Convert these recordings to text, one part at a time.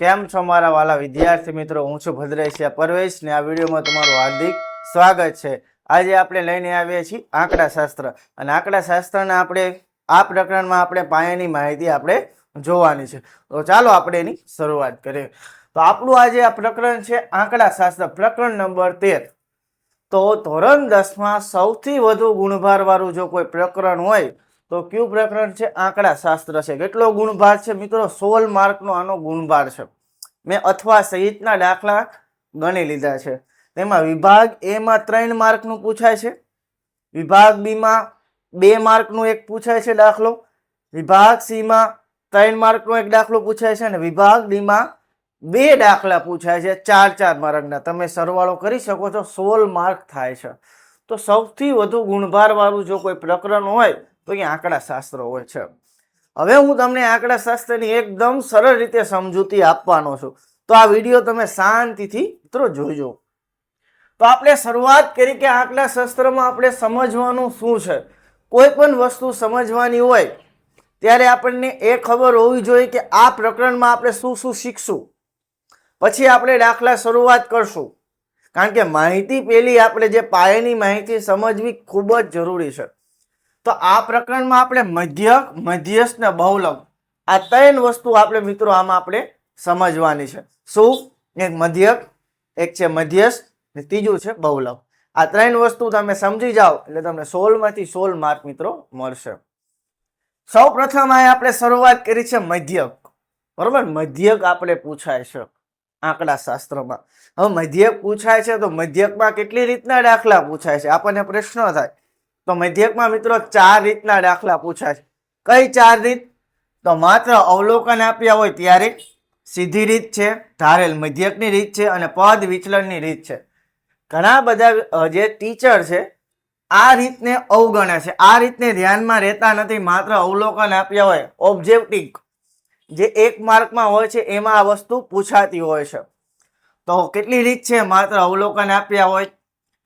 કેમ છો મારા વાલા વિદ્યાર્થી મિત્રો? હું છું ભદ્રેશિયા પરવેશ ને આ વિડીયોમાં તમારું હાર્દિક સ્વાગત છે. આજે આપણે લઈને આવીએ છીએ આંકડા શાસ્ત્ર. અને આંકડા શાસ્ત્રના આપણે, આ પ્રકરણમાં આપણે પાયાની માહિતી આપણે જોવાની છે. તો ચાલો આપણે એની શરૂઆત કરીએ. તો આપણું આજે આ પ્રકરણ છે આંકડા શાસ્ત્ર, પ્રકરણ નંબર તેર. તો ધોરણ દસમાં સૌથી વધુ ગુણભારવાળું જો કોઈ પ્રકરણ હોય તો કયું પ્રકરણ છે? આંકડા શાસ્ત્ર છે. કેટલો ગુણભાર છે મિત્રો? સોળ માર્કનો આનો ગુણભાર છે. મેં અથવા સહિતના દાખલા ગણી લીધા છે. તેમાં વિભાગ એમાં ત્રણ માર્કનું પૂછાય છે. વિભાગ બીમાં બે માર્કનું એક પૂછાય છે દાખલો. વિભાગ સીમાં ત્રણ માર્કનો એક દાખલો પૂછાય છે અને વિભાગ ડીમાં બે દાખલા પૂછાય છે. ચાર ચાર માર્કના. તમે સરવાળો કરી શકો છો. સોળ માર્ક થાય છે. તો સૌથી વધુ ગુણભારવાળું જો કોઈ પ્રકરણ હોય તો એ આંકડા શાસ્ત્ર હોય છે. હવે હું તમને આંકડા શાસ્ત્રની એકદમ સરળ રીતે સમજૂતી આપવાનો છું. તો આ વીડિયો તમે શાંતિથી મિત્રો જોજો. તો આપણે શરૂઆત કરી કે આંકડા શાસ્ત્રમાં આપણે સમજવાનું શું છે? કોઈ પણ વસ્તુ સમજવાની હોય, ત્યારે આપણને એ ખબર હોવી જોઈએ કે આ પ્રકરણમાં આપણે શું શું શીખશું. પછી આપણે દાખલા શરૂઆત કરશું. કારણ કે માહિતી પેલી આપણે જે પાયાની માહિતી સમજવી ખૂબ જ જરૂરી છે. તો આ પ્રકરણમાં આપણે મધ્યક મધ્યસ્થ ને બહુલક આ ત્રણ વસ્તુ આપણે મિત્રો આમાં આપણે સમજવાની છે. શું? એક મધ્યક, એક છે મધ્યસ્થ, ને ત્રીજું છે બહુલક આ ત્રણ વસ્તુ તમે સમજી જાઓ, એટલે તમને સોળમાંથી સોળ માર્ક મિત્રો મળશે. સૌ પ્રથમ આપણે શરૂઆત કરી છે મધ્યક. બરોબર? મધ્યક આપણે પૂછાય છે આંકડા શાસ્ત્રમાં હવે મધ્યક પૂછાય છે તો મધ્યકમાં કેટલી રીતના દાખલા પૂછાય છે? આપણને પ્રશ્ન થાય. તો મધ્યકમાં મિત્રો ચાર રીતના દાખલા પૂછાય છે. કઈ ચાર રીત? તો માત્ર અવલોકન આપ્યા હોય ત્યારે સીધી રીત છે, ધારેલ મધ્યકની રીત છે અને પદ વિચલનની રીત છે. ઘણા બધા જે ટીચર છે, આ રીતને અવગણે છે. આ રીતને ધ્યાનમાં રહેતા નથી, માત્ર અવલોકન આપ્યા હોય. ઓબ્જેક્ટિવ જે એક માર્કમાં હોય છે, એમાં આ વસ્તુ પૂછાતી હોય છે. તો કેટલી રીત છે? માત્ર અવલોકન આપ્યા હોય,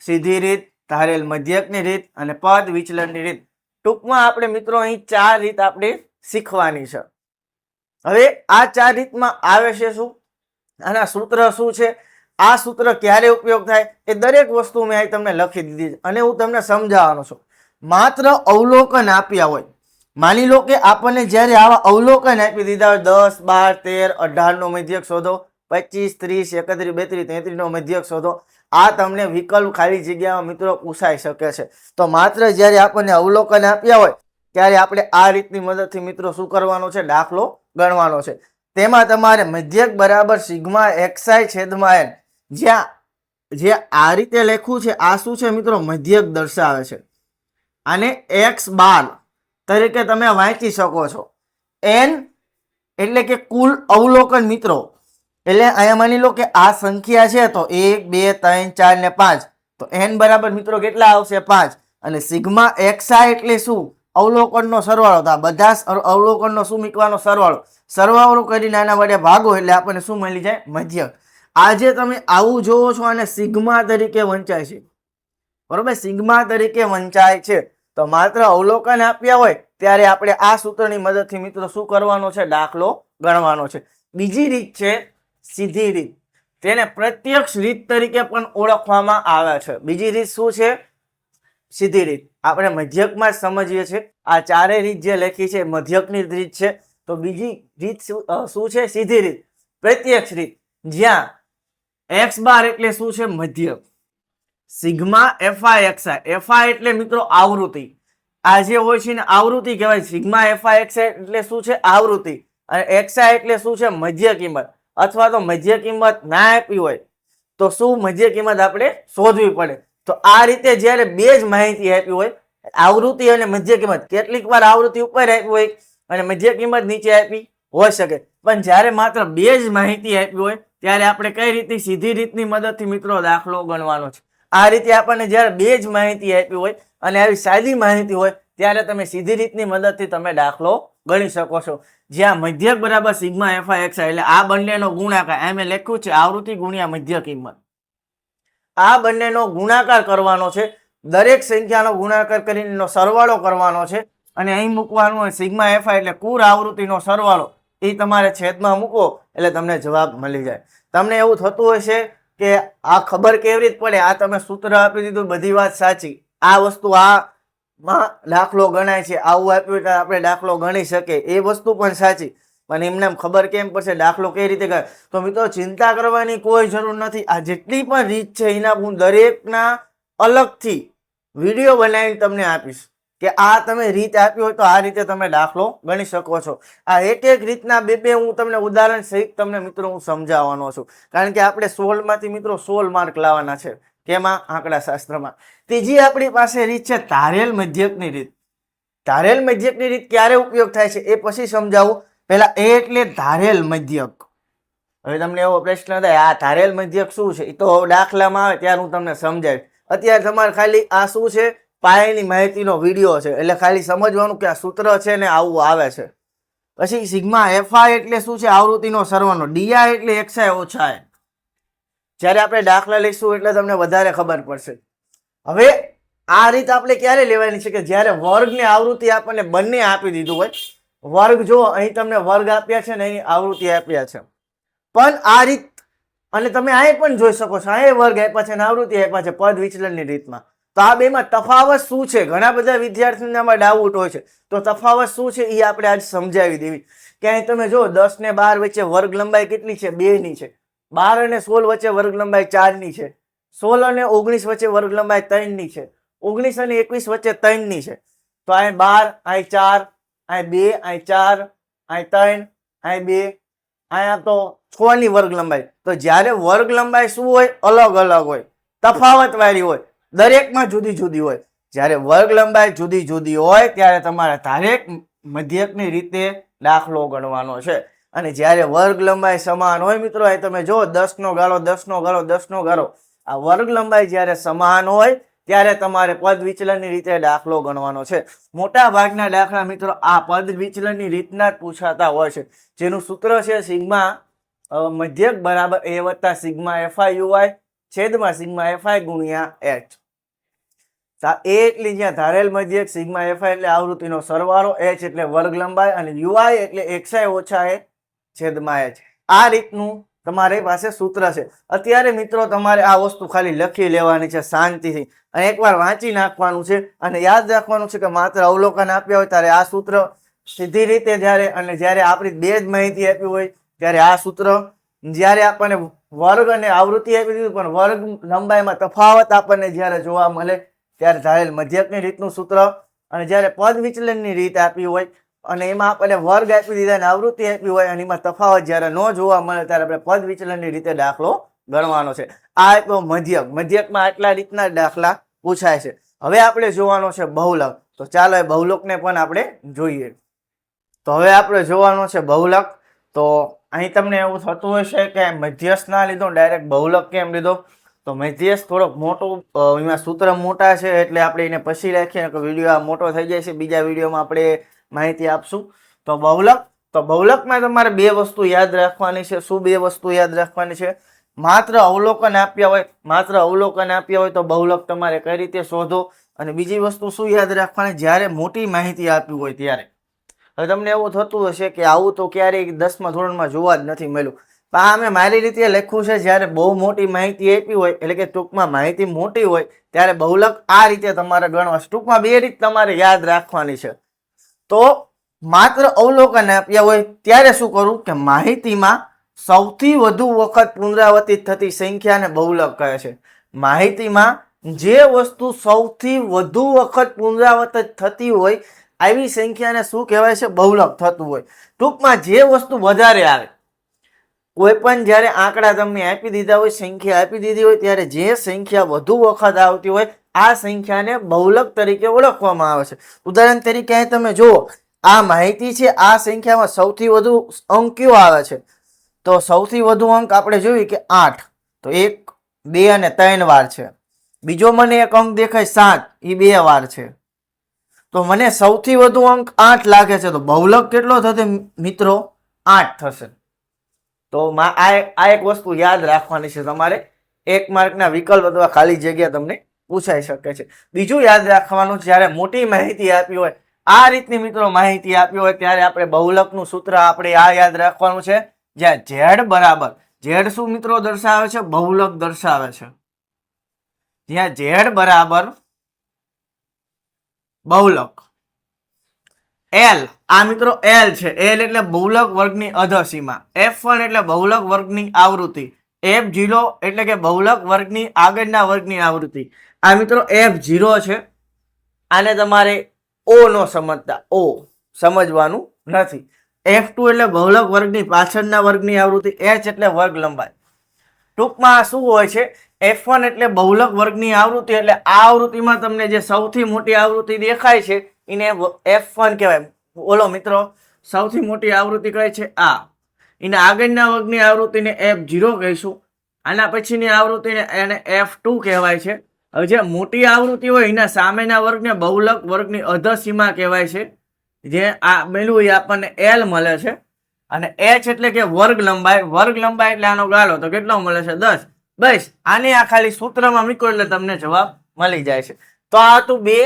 સીધી રીત ધારેલ મધ્યકની રીત અને પદ વિચલનની રીત. ટૂંકમાં આપણે મિત્રો અહીં ચાર રીત આપણે શીખવાની છે. હવે આ ચાર રીતમાં આવે છે શું? આના સૂત્ર શું છે? આ સૂત્ર ક્યારે ઉપયોગ થાય? એ દરેક વસ્તુ મેં અહીં તમને લખી દીધી છે અને હું તમને સમજાવવાનો છું. માત્ર અવલોકન આપ્યા હોય. માની લો કે આપણને જ્યારે આવા અવલોકન આપી દીધા હોય, દસ, બાર, તેર, અઢારનો મધ્યક શોધો, પચીસ, ત્રીસ, એકત્રીસ, બેત્રીસ, તેત્રીસનો મધ્યક શોધો આ તમને વિકલ્પ ખાલી જગ્યામાં મિત્રો પૂછાઈ શકે છે. તો માત્ર જ્યારે આપણને અવલોકન આપ્યા હોય, ત્યારે આપણે આ રીતની મદદથી મિત્રો શું કરવાનો છે? દાખલો ગણવાનો છે. તેમાં તમારે મધ્યક બરાબર સિગ્મા એક્સાઈ છેદમાં એન, જ્યાં, જે આ રીતે લખ્યું છે, આ શું છે મિત્રો? મધ્યક દર્શાવે છે. આને એક્સ બાર તરીકે તમે વાંચી શકો છો. એન એટલે કે કુલ અવલોકન મિત્રો એટલે અહીંયા માની લો કે આ સંખ્યા છે તો એક, બે, ત્રણ, ચાર ને પાંચ. તો એન બરાબર મિત્રો કેટલા આવશે? પાંચ. અને સિગ્મા એક્સા એટલે શું? અવલોકનનો સરવાળો. તો આ બધા અવલોકનનો શું મૂકવાનો સરવાળો? સરવાળો કરીને આના વડે ભાગો એટલે આપણને શું મળી જાય? મધ્યક. આજે તમે આવું જોવો છો અને સિગ્મા તરીકે વંચાય છે. બરોબર? સિગ્મા તરીકે વંચાય છે. તો માત્ર અવલોકન આપ્યા હોય ત્યારે આપણે આ સૂત્રની મદદથી મિત્રો શું કરવાનો છે? દાખલો ગણવાનો છે. બીજી રીત છે સીધી રીત. તેને પ્રત્યક્ષ રીત તરીકે પણ ઓળખવામાં આવે છે. બીજી રીત શું છે? સીધી રીત. આપણે મધ્યકમાં સમજીએ છીએ. આ ચારેય રીત જે લખી છે મધ્યકની રીત છે. તો બીજી રીત શું છે? સીધી રીત. પ્રત્યક્ષ રીત. જ્યાં એક્સ બાર એટલે શું છે? મધ્યક. Sigma F I X I F I એટલે મિત્રો આવૃત્તિ. આ જે હોય છે ને આવૃત્તિ કહેવાય. સિગ્મા એફઆઈ એક્સઆઈ એટલે શું છે? આવૃત્તિ. અને એક્સઆઈ એટલે શું છે? મધ્ય કિંમત અથવા તો મધ્ય કિંમત ના આપી હોય, તો શું મધ્ય કિંમત આપણે શોધવી પડે? તો આ રીતે જ્યારે બે જ માહિતી આપી હોય, આવૃત્તિ અને મધ્ય કિંમત, કેટલીક વાર આવૃત્તિ ઉપર આપી હોય અને મધ્ય કિંમત નીચે આપી હોઈ શકે. પણ જ્યારે માત્ર બે જ માહિતી આપી હોય, ત્યારે આપણે કઈ રીતની સીધી રીતની મદદથી મિત્રો દાખલો ગણવાનો છે? આ રીતે આપણને જ્યારે બે જ માહિતી આપી હોય અને આવી સાદી માહિતી હોય, ત્યારે તમે સીધી રીતની મદદથી તમે દાખલો ગણી શકો છો. જ્યાં મધ્યક બરાબર સિગ્મા એફઆઈ એક્સ એટલે આ બંનેનો ગુણાકાર, એમ લખ્યું છે, આવૃત્તિ ગુણ્યા મધ્ય કિંમત. આ બંનેનો ગુણાકાર કરવાનો છે, દરેક સંખ્યાનો ગુણાકાર કરીને એનો સરવાળો કરવાનો છે, અને અહીં મૂકવાનું હોય સિગ્મા એફઆઈ એટલે કુલ આવૃત્તિનો સરવાળો, એ તમારે છેદમાં મૂકો એટલે તમને જવાબ મળી જાય. તમને એવું થતું હશે કે આ ખબર કેવી રીતે પડે? આ તમે સૂત્ર આપી દીધું, બધી વાત સાચી. આ વસ્તુ આ માં દાખલો ગણાય છે, આવું આપ્યું તો આપણે દાખલો ગણી શકીએ. એ વસ્તુ પણ સાચી. પણ એમને એમ ખબર કેમ પડશે, દાખલો કઈ રીતે કરે તો મિત્રો, ચિંતા કરવાની કોઈ જરૂર નથી. આ જેટલી પણ રીત છે, એના હું દરેકના અલગથી વીડિયો બનાવીને તમને આપીશ કે આ તમે રીત આપી હોય તો આ રીતે તમે દાખલો ગણી શકો છો. આ એક એક રીતના બે બે હું તમને ઉદાહરણ સહિત તમને મિત્રો હું સમજાવવાનો છું. કારણ કે આપણે સોળમાંથી મિત્રો સોળ માર્ક લાવવાના છે. કેમાં? આંકડા શાસ્ત્રમાં ત્રીજી આપણી પાસે રીત છે તારેલ મધ્યકની રીત. તારેલ મધ્યકની રીત ક્યારે ઉપયોગ થાય છે એ પછી સમજાવું. પહેલાં એ એટલે ધારેલ મધ્યક. હવે તમને એવો પ્રશ્ન થાય, આ ધારેલ મધ્યક શું છે? એ તો દાખલામાં આવે ત્યારે હું તમને સમજાવીશ. અત્યારે તમારે ખાલી આ શું છે? પાયાની માહિતીનો વીડિયો છે. એટલે ખાલી સમજવાનું કે આ સૂત્ર છે ને આવું આવે છે. પછી સિગ્મા એફઆઈ એટલે શું છે? આવૃત્તિનો સરવાળો. ડીઆઈ એટલે એક્સાય ઓછા જ્યારે આપણે દાખલા લઈશું એટલે તમને વધારે ખબર પડશે. હવે આ રીત આપણે ક્યારે લેવાની છે કે જ્યારે વર્ગની આવૃત્તિ આપણને બંને આપી દીધું હોય, વર્ગ જો અહીં તમને વર્ગ આપ્યા છે ને અહીં આવૃત્તિ આપ્યા છે. પણ આ રીત, અને તમે અહીં પણ જોઈ શકો છો, અહીં વર્ગ આપ્યા છે આવૃત્તિ આપ્યા છે પદ વિચલનની રીતમાં. તો આ બેમાં તફાવત શું છે? ઘણા બધા વિદ્યાર્થીઓને આમાં ડાઉટ હોય છે. તો તફાવત શું છે એ આપણે આજ સમજાવી દેવી. કે અહીં તમે જો દસ ને બાર વચ્ચે વર્ગ લંબાઈ કેટલી છે? બેની છે. બાર અને સોળ વચ્ચે વર્ગ લંબાઈ ચારની છે. સોળ અને ઓગણીસ વચ્ચે વર્ગ લંબાઈ ત્રણની છે. ઓગણીસ અને એકવીસ વચ્ચે ત્રણની છે. તો અહીં બાર, અહીં ચાર, અહીં બે, અહીં ચાર, અહીં ત્રણ, અહીં બે અહીંયા તો છ ની વર્ગ લંબાઈ. તો જ્યારે વર્ગ લંબાઈ શું હોય? અલગ અલગ હોય. તફાવત વાળી હોય. દરેકમાં જુદી જુદી હોય. જ્યારે વર્ગ લંબાઈ જુદી જુદી હોય, ત્યારે તમારે દરેક મધ્યકની રીતે દાખલો ગણવાનો છે. અને જ્યારે વર્ગ લંબાઈ સમાન હોય મિત્રો, એ તમે જો દસ નો ગાળો દસ નો ગાળો દસ નો ગાળો. આ વર્ગ લંબાઈ જ્યારે સમાન હોય, ત્યારે તમારે પદ વિચલનની રીતે દાખલો ગણવાનો છે. મોટા ભાગના દાખલા મિત્રો, આ પદ વિચલનની રીતના જ પૂછાતા હોય છે. જેનું સૂત્ર છે સિગ્મા મધ્યક બરાબર એ વત્તા sigma F I U I છેદમાં સિગ્મા એફઆઈ ગુણ્યા એચ. એટલી જ્યાં ધારેલ મધ્યક સિગ્મા એફઆઈ એટલે આવૃત્તિનો સરવાળો, એચ એટલે વર્ગ લંબાઈ અને યુઆઈ એટલે એક્સાઈ ઓછા એ છેદમાં એચ આ રીતનું તમારી પાસે સૂત્ર છે. અત્યારે મિત્રો તમારે આ વસ્તુ ખાલી લખી લેવાની છે, શાંતિથી. અને એકવાર વાંચી નાખવાનું છે અને યાદ રાખવાનું છે કે માત્ર અવલોકન આપ્યા હોય ત્યારે આ સૂત્ર સીધી રીતે જ્યારે અને જ્યારે આપણી બે જ માહિતી આપી હોય ત્યારે આ સૂત્ર જ્યારે આપણને વર્ગ અને આવૃત્તિ આપી દીધું પણ વર્ગ લંબાઈમાં તફાવત આપણને જ્યારે જોવા મળે ત્યારે ધારેલ મધ્યકની રીતનું સૂત્ર અને જ્યારે પદ વિચલનની રીત આપી હોય અને એમાં આપણને વર્ગ આપી દીધા અને આવૃત્તિ આપી હોય અને એમાં તફાવત જ્યારે ન જોવા મળે ત્યારે આપણે પદ વિચલનની રીતે દાખલો ગણવાનો છે. આ તો મધ્યક. મધ્યકમાં આટલા રીતના દાખલા પૂછાય છે. હવે આપણે જોવાનો છે બહુલક. તો ચાલો એ બહુલકને પણ આપણે જોઈએ. તો હવે આપણે જોવાનો છે બહુલક. તો અહીં તમને એવું થતું હશે કે મધ્યસ્થ ના લીધો, ડાયરેક્ટ બહુલક કેમ લીધો? તો મધ્યસ્થ થોડોક મોટો એમાં સૂત્ર મોટા છે એટલે આપણે એને પછી રાખીએ કે વીડિયો આ મોટો થઈ જાય છે. બીજા વિડીયોમાં આપણે માહિતી આપશું. તો બહુલક, તો બહુલકમાં તમારે બે વસ્તુ યાદ રાખવાની છે. શું બે વસ્તુ યાદ રાખવાની છે? માત્ર અવલોકન આપ્યા હોય, માત્ર અવલોકન આપ્યા હોય તો બહુલક તમારે કઈ રીતે શોધો? અને બીજી વસ્તુ શું યાદ રાખવાની? જ્યારે મોટી માહિતી આપી હોય ત્યારે. હવે તમને એવું થતું હશે કે આવું તો ક્યારેય દસમા ધોરણમાં જોવા જ નથી મળ્યું. આ મેં મારી રીતે લખ્યું છે, જ્યારે બહુ મોટી માહિતી આપી હોય, એટલે કે ટૂંકમાં માહિતી મોટી હોય, ત્યારે બહુલક આ રીતે તમારે ગણવા ટૂંકમાં બે રીત તમારે યાદ રાખવાની છે. તો માત્ર અવલોકન આપ્યા હોય ત્યારે શું કરવું કે માહિતીમાં સૌથી વધુ વખત પુનરાવર્તિત થતી સંખ્યાને બહુલક કહે છે. માહિતીમાં જે વસ્તુ સૌથી વધુ વખત પુનરાવર્તિત થતી હોય આવી સંખ્યાને શું કહેવાય છે? બહુલક થતું હોય. ટૂંકમાં જે વસ્તુ વધારે આવે, કોઈ પણ જ્યારે આંકડા તમને આપી દીધા હોય, સંખ્યા આપી દીધી હોય, ત્યારે જે સંખ્યા વધુ વખત આવતી હોય આ સંખ્યાને બહુલક તરીકે ઓળખવામાં આવે છે. ઉદાહરણ તરીકે અહીં તમે જુઓ, આ માહિતી છે, આ સંખ્યામાં સૌથી વધુ અંક કયો આવે છે? તો સૌથી વધુ અંક આપણે જોઈએ કે આઠ. તો એક, બે અને ત્રણ વાર છે. બીજો મને એક અંક દેખાય સાત એ બે વાર છે. તો મને સૌથી વધુ અંક આઠ લાગે છે, તો બહુલક કેટલો થશે મિત્રો? આઠ થશે. તો આ એક વસ્તુ યાદ રાખવાની છે તમારે. એક માર્કના વિકલ્પ અથવા ખાલી જગ્યા તમને પૂછાઈ શકે છે. બીજું યાદ રાખવાનું, જ્યારે મોટી માહિતી આપી હોય, આ રીતની મિત્રો માહિતી આપી હોય, ત્યારે આપણે બહુલકનું સૂત્ર આપણે આ યાદ રાખવાનું છે. જ્યાં ઝેડ બરાબર, ઝેડ શું મિત્રો દર્શાવે છે? બહુલક દર્શાવે છે. જ્યાં ઝેડ બરાબર, બહુલક. એલ, આ મિત્રો એલ છે. એલ એટલે બહુલક વર્ગની અધસીમા. એફ વન એટલે બહુલક વર્ગની આવૃત્તિ. એફ જીરો એટલે કે બહુલક વર્ગની આગળના વર્ગની આવૃત્તિ. આ મિત્રો એફ ઝીરો છે. આને તમારે ઓ નો સમજતા ઓ સમજવાનું નથી. એફ ટુ એટલે બહુલક વર્ગની, પાછળના વર્ગની આવૃત્તિ એચ એટલે વર્ગ લંબાઈ. ટૂંકમાં શું હોય છે? એફ વન એટલે બહુલક વર્ગની આવૃત્તિ, એટલે આ આવૃત્તિમાં તમને જે સૌથી મોટી આવૃત્તિ દેખાય છે, એને એફ વન કહેવાય. બોલો મિત્રો, સૌથી મોટી આવૃત્તિ કહે છે? આ. એને આગળના વર્ગની આવૃત્તિને એફ ઝીરો કહીશું. આના પછીની આવૃત્તિને એને એફ ટુ કહેવાય છે. હવે જે મોટી આવૃત્તિ હોય એના સામેના વર્ગને બહુલક વર્ગની અધસીમા કહેવાય છે. જે આ મેલું એ આપણને એલ મળે છે. અને એચ એટલે કે વર્ગ લંબાઈ. વર્ગ લંબાઈ એટલે આનો ગાળો તો કેટલો મળે છે? દસ. બસ, આને આ ખાલી સૂત્રમાં મૂકો એટલે તમને જવાબ મળી જાય છે. તો આ હતું બે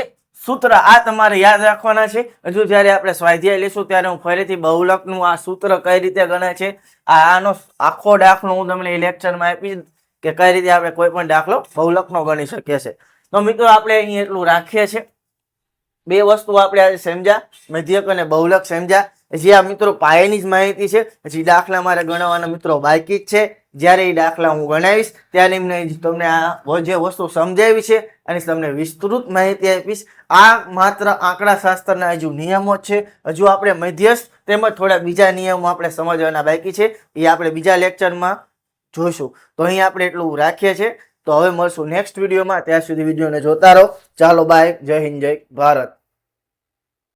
સૂત્ર. આ તમારે યાદ રાખવાના છે. હજુ જ્યારે આપણે સ્વાધ્યાય લઈશું ત્યારે હું ફરીથી બહુલકનું આ સૂત્ર કઈ રીતે ગણે છે? આનો આખો દાખલો હું તમને એ લેક્ચરમાં આપીશ. કે કઈ રીતે આપણે કોઈ પણ દાખલો બહુલકનો ગણી શકીએ છીએ. તો મિત્રો, આપણે અહીં એટલું રાખીએ છીએ. બે વસ્તુ આપણે આજે સમજ્યા, મધ્યક અને બહુલક સમજ્યા. જે આ મિત્રો પાયાની જ માહિતી છે, હજી દાખલા મારે ગણવાના મિત્રો બાકી જ છે. જ્યારે એ દાખલા હું ગણાવીશ, ત્યારે એમને તમને આ જે વસ્તુ સમજાવી છે અને તમને વિસ્તૃત માહિતી આપીશ. આ માત્ર આંકડા શાસ્ત્રના હજુ નિયમો છે. હજુ આપણે મધ્યસ્થ તેમજ થોડા બીજા નિયમો આપણે સમજવાના બાકી છે. એ આપણે બીજા લેક્ચરમાં જોઈશું. તો અહીં આપણે એટલું રાખીએ છીએ. તો હવે મળશું નેક્સ્ટ વિડીયોમાં. ત્યાં સુધી વિડીયોને જોતા રહો. ચાલો બાય જય હિન્દ, જય ભારત.